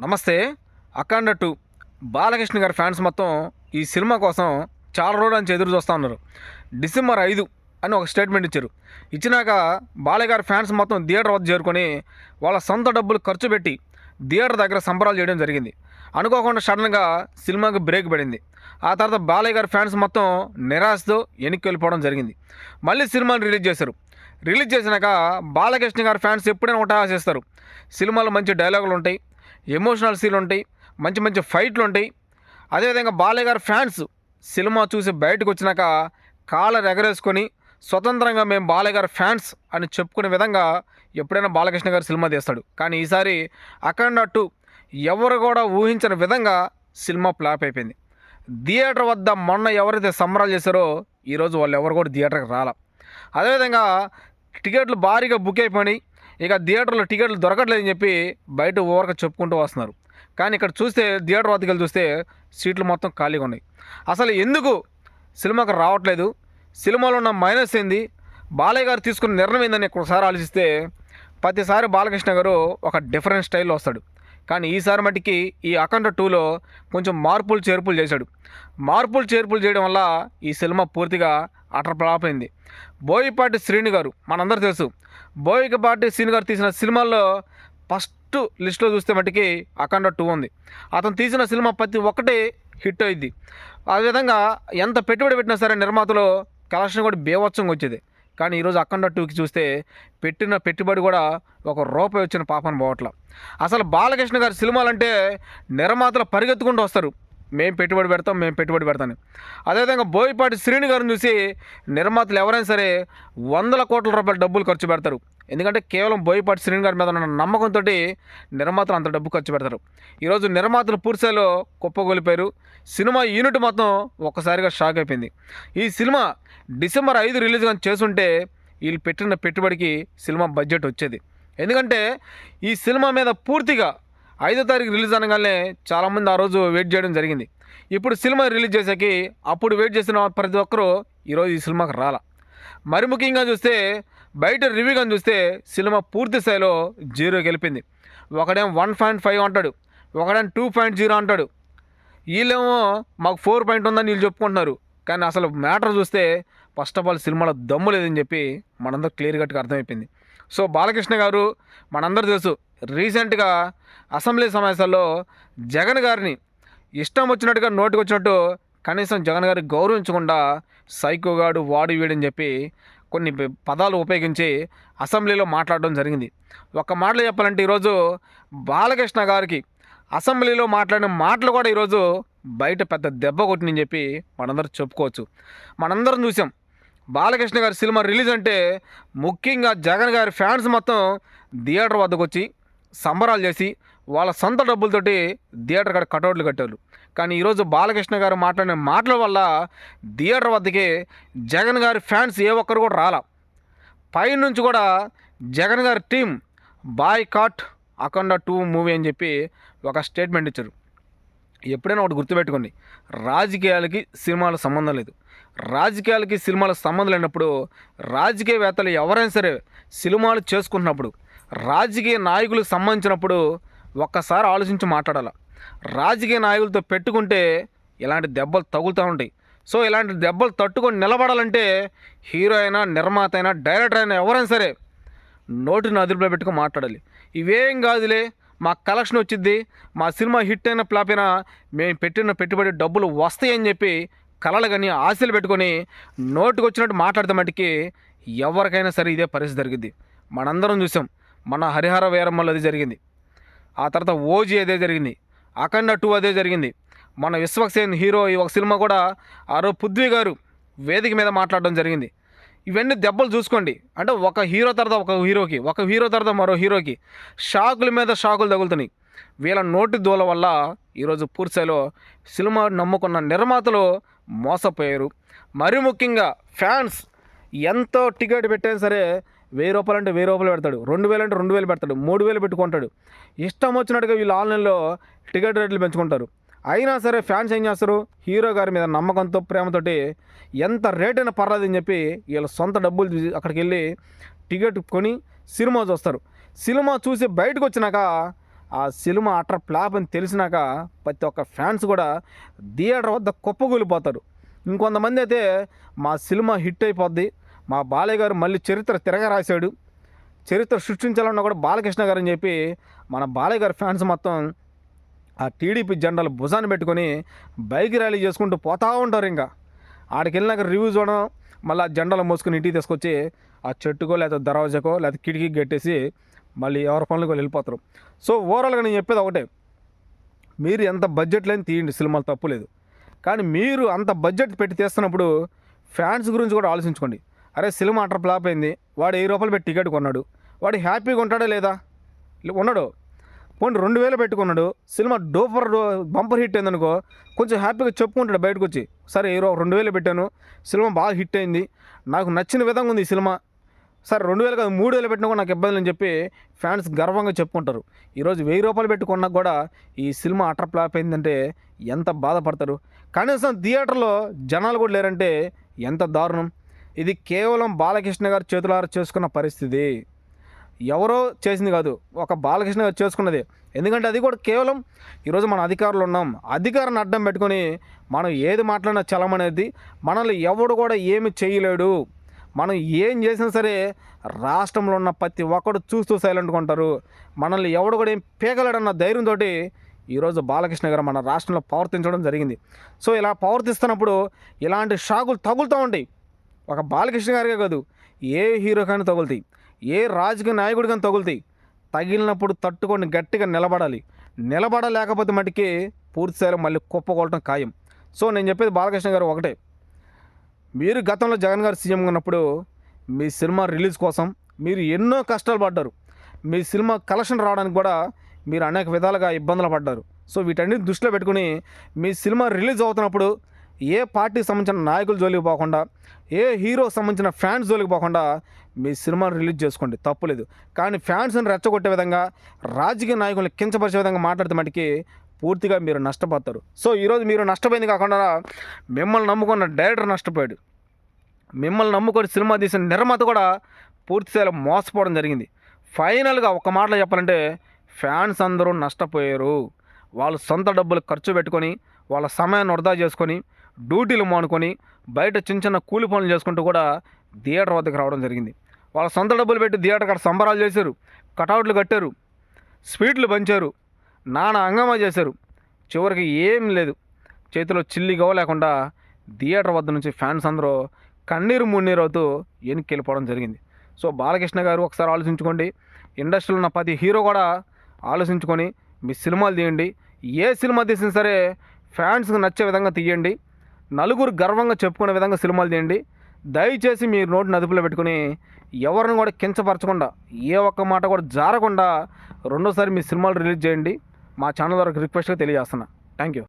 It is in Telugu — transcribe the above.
నమస్తే. అఖండ టూ. బాలకృష్ణ గారి ఫ్యాన్స్ మొత్తం ఈ సినిమా కోసం చాలా రోజుల నుంచి ఎదురు చూస్తూ ఉన్నారు. డిసెంబర్ ఐదు అని ఒక స్టేట్మెంట్ ఇచ్చారు. ఇచ్చినాక బాలయ్య గారి ఫ్యాన్స్ మొత్తం థియేటర్ వద్ద చేరుకొని వాళ్ళ సొంత డబ్బులు ఖర్చు పెట్టి థియేటర్ దగ్గర సంబరాలు చేయడం జరిగింది. అనుకోకుండా సడన్గా సినిమాకి బ్రేక్ పడింది. ఆ తర్వాత బాలయ్య గారి ఫ్యాన్స్ మొత్తం నిరాశతో వెనక్కి వెళ్ళిపోవడం జరిగింది. మళ్ళీ సినిమాని రిలీజ్ చేశారు. రిలీజ్ చేసినాక బాలకృష్ణ గారి ఫ్యాన్స్ ఎప్పుడైనా ఒకటి ఆశిస్తారు. సినిమాలో మంచి డైలాగులు ఉంటాయి. ఎమోషనల్ సీన్లు ఉంటాయి మంచి మంచి ఫైట్లు ఉంటాయి. అదేవిధంగా బాలయ్య గారు ఫ్యాన్స్ సినిమా చూసి బయటకు వచ్చినాక కాళ్ళర్ ఎగరేసుకొని స్వతంత్రంగా మేము బాలయ్య గారు ఫ్యాన్స్ అని చెప్పుకునే విధంగా ఎప్పుడైనా బాలకృష్ణ గారు సినిమా తీస్తాడు. కానీ ఈసారి అఖండ టూ ఎవరు కూడా ఊహించని విధంగా సినిమా ఫ్లాప్ అయిపోయింది. థియేటర్ వద్ద మొన్న ఎవరైతే సంబరాలు చేశారో ఈరోజు వాళ్ళు ఎవరు కూడా థియేటర్కి రాల. అదేవిధంగా టికెట్లు భారీగా బుక్ అయిపోయినాయి. ఇక థియేటర్లో టికెట్లు దొరకట్లేదని చెప్పి బయట ఓవర్గా చెప్పుకుంటూ వస్తున్నారు. కానీ ఇక్కడ చూస్తే థియేటర్ వద్దకెళ్ళి చూస్తే సీట్లు మొత్తం ఖాళీగా ఉన్నాయి. అసలు ఎందుకు సినిమాకు రావట్లేదు? సినిమాలో ఉన్న మైనస్ ఏంది? బాలయ్య గారు తీసుకున్న నిర్ణయం ఏందని ఒకసారి ఆలోచిస్తే ప్రతిసారి బాలకృష్ణ గారు ఒక డిఫరెంట్ స్టైల్లో వస్తాడు. కానీ ఈసారి మటుకి ఈ అఖండ టూలో కొంచెం మార్పులు చేర్పులు చేశాడు. మార్పులు చేర్పులు చేయడం వల్ల ఈ సినిమా పూర్తిగా అటర్ ఫ్లాప్ అయింది శ్రీని గారు మనందరూ తెలుసు. బోయపాటి శ్రీని గారు తీసిన సినిమాల్లో ఫస్ట్ లిస్ట్లో చూస్తే మటుకి అఖండ టూ ఉంది. అతను తీసిన సినిమా ప్రతి ఒక్కటి హిట్ అయింది. అదేవిధంగా ఎంత పెట్టుబడి పెట్టినా సరే నిర్మాతలో కలెక్షన్ కూడా బేవత్సంగా వచ్చేది. కానీ ఈరోజు అఖండ టూకి చూస్తే పెట్టిన పెట్టుబడి కూడా ఒక రూపాయి వచ్చిన పాపను పోవట్ల. అసలు బాలకృష్ణ గారి సినిమాలంటే నిర్మాతలు పరిగెత్తుకుంటూ వస్తారు. మేము పెట్టుబడి పెడతాం మేము పెట్టుబడి పెడతాను అదేవిధంగా బోయపాటి శ్రీని గారిని చూసి నిర్మాతలు ఎవరైనా సరే వందల కోట్ల రూపాయల డబ్బులు ఖర్చు పెడతారు. ఎందుకంటే కేవలం బోయపాటి శ్రీని గారి మీద ఉన్న నమ్మకంతో నిర్మాతలు అంత డబ్బు ఖర్చు పెడతారు. ఈరోజు నిర్మాతలు పూర్తిస్థాయిలో కుప్పగొలిపారు సినిమా యూనిట్ మొత్తం ఒక్కసారిగా షాక్ అయిపోయింది. ఈ సినిమా డిసెంబర్ ఐదు రిలీజ్ కానీ చేస్తుంటే వీళ్ళు పెట్టిన పెట్టుబడికి సినిమా బడ్జెట్ వచ్చేది. ఎందుకంటే ఈ సినిమా మీద పూర్తిగా ఐదో తారీఖు రిలీజ్ అనగానే చాలామంది ఆ రోజు వెయిట్ చేయడం జరిగింది. ఇప్పుడు సినిమా రిలీజ్ చేసాకి అప్పుడు వెయిట్ చేసిన ప్రతి ఒక్కరూ ఈరోజు ఈ సినిమాకి రాల. మరి ముఖ్యంగా చూస్తే బయట రివ్యూ కానీ చూస్తే సినిమా పూర్తి స్థాయిలో జీరో గెలిపింది. ఒకడేం వన్ పాయింట్ ఫైవ్ అంటాడు ఒకడేం టూ పాయింట్ జీరో అంటాడు. వీళ్ళేమో మాకు ఫోర్ పాయింట్ ఉందని వీళ్ళు చెప్పుకుంటున్నారు. కానీ అసలు మ్యాటర్ చూస్తే ఫస్ట్ ఆఫ్ ఆల్ సినిమాలో దమ్ము లేదని చెప్పి మనందరూ క్లియర్ కట్గా అర్థమైపోయింది. సో బాలకృష్ణ గారు మనందరూ తెలుసు రీసెంట్గా అసెంబ్లీ సమావేశాల్లో జగన్ గారిని ఇష్టం వచ్చినట్టుగా నోటికి వచ్చినట్టు కనీసం జగన్ గారి గౌరవించకుండా సైకోగాడు వాడు వీడని చెప్పి కొన్ని పదాలు ఉపయోగించి అసెంబ్లీలో మాట్లాడడం జరిగింది. ఒక మాటలో చెప్పాలంటే ఈరోజు బాలకృష్ణ గారికి అసెంబ్లీలో మాట్లాడిన మాటలు కూడా ఈరోజు బయట పెద్ద దెబ్బ కొట్టినని చెప్పి మనందరం చెప్పుకోవచ్చు. మనందరం చూసాం. బాలకృష్ణ గారి సినిమా రిలీజ్ అంటే ముఖ్యంగా జగన్ గారి ఫ్యాన్స్ మొత్తం థియేటర్ వద్దకు వచ్చి సంబరాలు చేసి వాళ్ళ సొంత డబ్బులతోటి థియేటర్ కాడ కటౌట్లు కట్టారు. కానీ ఈరోజు బాలకృష్ణ గారు మాట్లాడిన మాటల వల్ల థియేటర్ వద్దకే జగన్ గారి ఫ్యాన్స్ ఏ ఒక్కరు కూడా రాల. పైనుంచి కూడా జగన్ గారి team boycott Akhanda two movie అని చెప్పి ఒక స్టేట్మెంట్ ఇచ్చారు. ఎప్పుడైనా ఒకటి గుర్తుపెట్టుకోండి రాజకీయాలకి సినిమాల సంబంధం లేదు. రాజకీయాలకి సినిమాలకు సంబంధం లేనప్పుడు రాజకీయవేత్తలు ఎవరైనా సరే సినిమాలు చేసుకుంటున్నప్పుడు రాజకీయ నాయకులకు సంబంధించినప్పుడు ఒక్కసారి ఆలోచించి మాట్లాడాలి. రాజకీయ నాయకులతో పెట్టుకుంటే ఇలాంటి దెబ్బలు తగులుతూ ఉంటాయి. సో ఇలాంటి దెబ్బలు తట్టుకొని నిలబడాలంటే హీరో అయినా నిర్మాత అయినా డైరెక్టర్ అయినా ఎవరైనా సరే నోటిని అదుపులో పెట్టుకుని మాట్లాడాలి. ఇవేం కాదులే మా కలెక్షన్ వచ్చింది మా సినిమా హిట్ అయిన ఫ్లాప్ అయినా మేము పెట్టిన పెట్టుబడి డబ్బులు వస్తాయని చెప్పి కలలు కానీ ఆశలు పెట్టుకొని నోటికి వచ్చినట్టు మాట్లాడితే మటుకి ఎవరికైనా సరే ఇదే పరిస్థితి జరిగింది మనందరం చూసాం మన హరిహర వీరమ్మలో అది జరిగింది. ఆ తర్వాత ఓజీ అదే జరిగింది. అఖండ టూ అదే జరిగింది. మన విశ్వక్సేన్ హీరో ఈ ఒక సినిమా కూడా ఆరో పుద్వి గారు వేదిక మీద మాట్లాడడం జరిగింది. ఇవన్నీ దెబ్బలు చూసుకోండి. అంటే ఒక హీరో తర్వాత ఒక హీరోకి ఒక హీరో తర్వాత మరో హీరోకి షాకుల మీద షాకులు తగులుతున్నాయి. వీళ్ళ నోటి దూల వల్ల ఈరోజు పూర్తిలో సినిమా నమ్ముకున్న నిర్మాతలు మోసపోయారు. మరి ముఖ్యంగా ఫ్యాన్స్ ఎంతో టికెట్ పెట్టినా సరే వెయ్యి రూపాయలు అంటే వెయ్యి రూపాయలు పెడతాడు. రెండు వేలు అంటే రెండు వేలు పెడతాడు. మూడు వేలు పెట్టుకుంటాడు ఇష్టం వచ్చినట్టుగా వీళ్ళు ఆన్లైన్లో టికెట్ రేట్లు పెంచుకుంటారు. అయినా సరే ఫ్యాన్స్ ఏం చేస్తారు? హీరో గారి మీద నమ్మకంతో ప్రేమతోటి ఎంత రేట్ అయినా పర్లేదని చెప్పి వీళ్ళ సొంత డబ్బులు అక్కడికి వెళ్ళి టికెట్ కొని సినిమా చూస్తారు. సినిమా చూసి బయటకు వచ్చినాక ఆ సినిమా అటర్ ఫ్లాప్ అని తెలిసినాక ప్రతి ఒక్క ఫ్యాన్స్ కూడా థియేటర్ వద్ద కుప్పకూలిపోతారు. ఇంకొంతమంది అయితే మా సినిమా హిట్ అయిపోద్ది. మా బాలయ్య గారు మళ్ళీ చరిత్ర తిరగ రాశాడు చరిత్ర సృష్టించాలన్నా కూడా బాలకృష్ణ గారు అని చెప్పి మన బాలయ్య గారి ఫ్యాన్స్ మొత్తం ఆ టీడీపీ జెండాలు భుజాన్ని పెట్టుకొని బైక్ ర్యాలీ చేసుకుంటూ పోతా ఉంటారు ఇంకా. ఆడికి వెళ్ళినాక రివ్యూ చూడడం మళ్ళీ ఆ జెండాలు మోసుకొని ఇంటికి తీసుకొచ్చి ఆ చెట్టుకో లేకపోతే దర్వాజకో లేకపోతే కిటికీ కట్టేసి మళ్ళీ ఎవరి పనులకు వెళ్ళిపోతారు. సో ఓవరాల్గా నేను చెప్పేది ఒకటే. మీరు ఎంత బడ్జెట్ లేని తీయండి సినిమాలు తప్పులేదు కానీ మీరు అంత బడ్జెట్ పెట్టి తీస్తున్నప్పుడు ఫ్యాన్స్ గురించి కూడా ఆలోచించుకోండి. అరే సినిమా అటర్ ఫ్లాప్ అయింది. వాడు వెయ్యి రూపాయలు పెట్టి టికెట్ కొన్నాడు. వాడు హ్యాపీగా ఉంటాడా లేదా? ఉన్నాడు. పోనీ రెండు వేలు పెట్టుకున్నాడు. సినిమా డోపర్ బంపర్ హిట్ అయిందనుకో కొంచెం హ్యాపీగా చెప్పుకుంటాడు బయటకు వచ్చి సరే ఏ రెండు వేలు పెట్టాను. సినిమా బాగా హిట్ అయింది. నాకు నచ్చిన విధంగా ఉంది ఈ సినిమా. సరే రెండు వేలు కాదు మూడు వేలు పెట్టినా కూడా నాకు ఇబ్బంది అని చెప్పి ఫ్యాన్స్ గర్వంగా చెప్పుకుంటారు. ఈరోజు వెయ్యి రూపాయలు పెట్టుకున్నా కూడా ఈ సినిమా అటర్ ఫ్లాప్ అయిందంటే ఎంత బాధపడతారు? కనీసం థియేటర్లో జనాలు కూడా లేరంటే ఎంత దారుణం. ఇది కేవలం బాలకృష్ణ గారు చేతులారా చేసుకున్న పరిస్థితి. ఎవరో చేసింది కాదు ఒక బాలకృష్ణ గారు చేసుకున్నది. ఎందుకంటే అది కూడా కేవలం ఈరోజు మన అధికారులు ఉన్నాం. అధికారాన్ని అడ్డం పెట్టుకొని మనం ఏది మాట్లాడినా చలమనేది మనల్ని ఎవడు కూడా ఏమి చేయలేడు. మనం ఏం చేసినా సరే రాష్ట్రంలో ఉన్న ప్రతి ఒక్కడు చూస్తూ సైలెంట్గా ఉంటారు. మనల్ని ఎవడు కూడా ఏం పీకలేడన్న ధైర్యంతో ఈరోజు బాలకృష్ణ గారు మన రాష్ట్రంలో ప్రవర్తించడం జరిగింది. సో ఇలా ప్రవర్తిస్తున్నప్పుడు ఇలాంటి షాకులు తగులుతూ ఉంటాయి. ఒక బాలకృష్ణ గారికే కాదు ఏ హీరో కానీ తగులుతాయి ఏ రాజకీయ నాయకుడు కానీ తగులుతాయి. తగిలినప్పుడు తట్టుకొని గట్టిగా నిలబడాలి. నిలబడలేకపోతే మటుకే పూర్తిస్థాయిలో మళ్ళీ కుప్పకొలటం ఖాయం. సో నేను చెప్పేది బాలకృష్ణ గారు ఒకటే. మీరు గతంలో జగన్ గారు సీఎం ఉన్నప్పుడు మీ సినిమా రిలీజ్ కోసం మీరు ఎన్నో కష్టాలు పడ్డారు. మీ సినిమా కలెక్షన్ రావడానికి కూడా మీరు అనేక విధాలుగా ఇబ్బందులు పడ్డారు. సో వీటన్నిటి దృష్టిలో పెట్టుకుని మీ సినిమా రిలీజ్ అవుతున్నప్పుడు ఏ పార్టీకి సంబంధించిన నాయకుల జోలికి పోకుండా ఏ హీరోకి సంబంధించిన ఫ్యాన్స్ జోలికి పోకుండా మీ సినిమాను రిలీజ్ చేసుకోండి. తప్పులేదు కానీ ఫ్యాన్స్ని రెచ్చగొట్టే విధంగా రాజకీయ నాయకులను కించపరిచే విధంగా మాట్లాడితే మటుకి పూర్తిగా మీరు నష్టపోతారు. సో ఈరోజు మీరు నష్టపోయింది కాకుండా మిమ్మల్ని నమ్ముకున్న డైరెక్టర్ నష్టపోయాడు. మిమ్మల్ని నమ్ముకొని సినిమా తీసిన నిర్మాత కూడా పూర్తిస్థాయిలో మోసపోవడం జరిగింది. ఫైనల్గా ఒక మాటలో చెప్పాలంటే ఫ్యాన్స్ అందరూ నష్టపోయారు. వాళ్ళు సొంత డబ్బులు ఖర్చు పెట్టుకొని వాళ్ళ సమయాన్ని వృధా చేసుకొని డ్యూటీలు మానుకొని బయట చిన్న చిన్న కూలి పనులు చేసుకుంటూ కూడా థియేటర్ వద్దకు రావడం జరిగింది. వాళ్ళ సొంత డబ్బులు పెట్టి థియేటర్ కాడ సంబరాలు చేశారు. కటౌట్లు కట్టారు. స్వీట్లు పంచారు. నానా అంగమా చేశారు. చివరికి ఏం లేదు. చేతిలో చిల్లి లేకుండా థియేటర్ వద్ద నుంచి ఫ్యాన్స్ అందరూ కన్నీరు మున్నీరు అవుతూ వెనక్కి వెళ్ళిపోవడం జరిగింది. సో బాలకృష్ణ గారు ఒకసారి ఆలోచించుకోండి. ఇండస్ట్రీలో ఉన్న ప్రతి హీరో కూడా ఆలోచించుకొని మీ సినిమాలు తీయండి. ఏ సినిమా తీసినా సరే ఫ్యాన్స్కి నచ్చే విధంగా తీయండి. నలుగురు గర్వంగా చెప్పుకునే విధంగా సినిమాలు తీయండి. దయచేసి మీరు నోటి నదుపులో పెట్టుకుని ఎవరిని కూడా కించపరచకుండా ఏ ఒక్క మాట కూడా జారకుండా రెండోసారి మీ సినిమాలు రిలీజ్ చేయండి. మా ఛానల్ ద్వారా రిక్వెస్ట్గా తెలియజేస్తున్నా. Thank you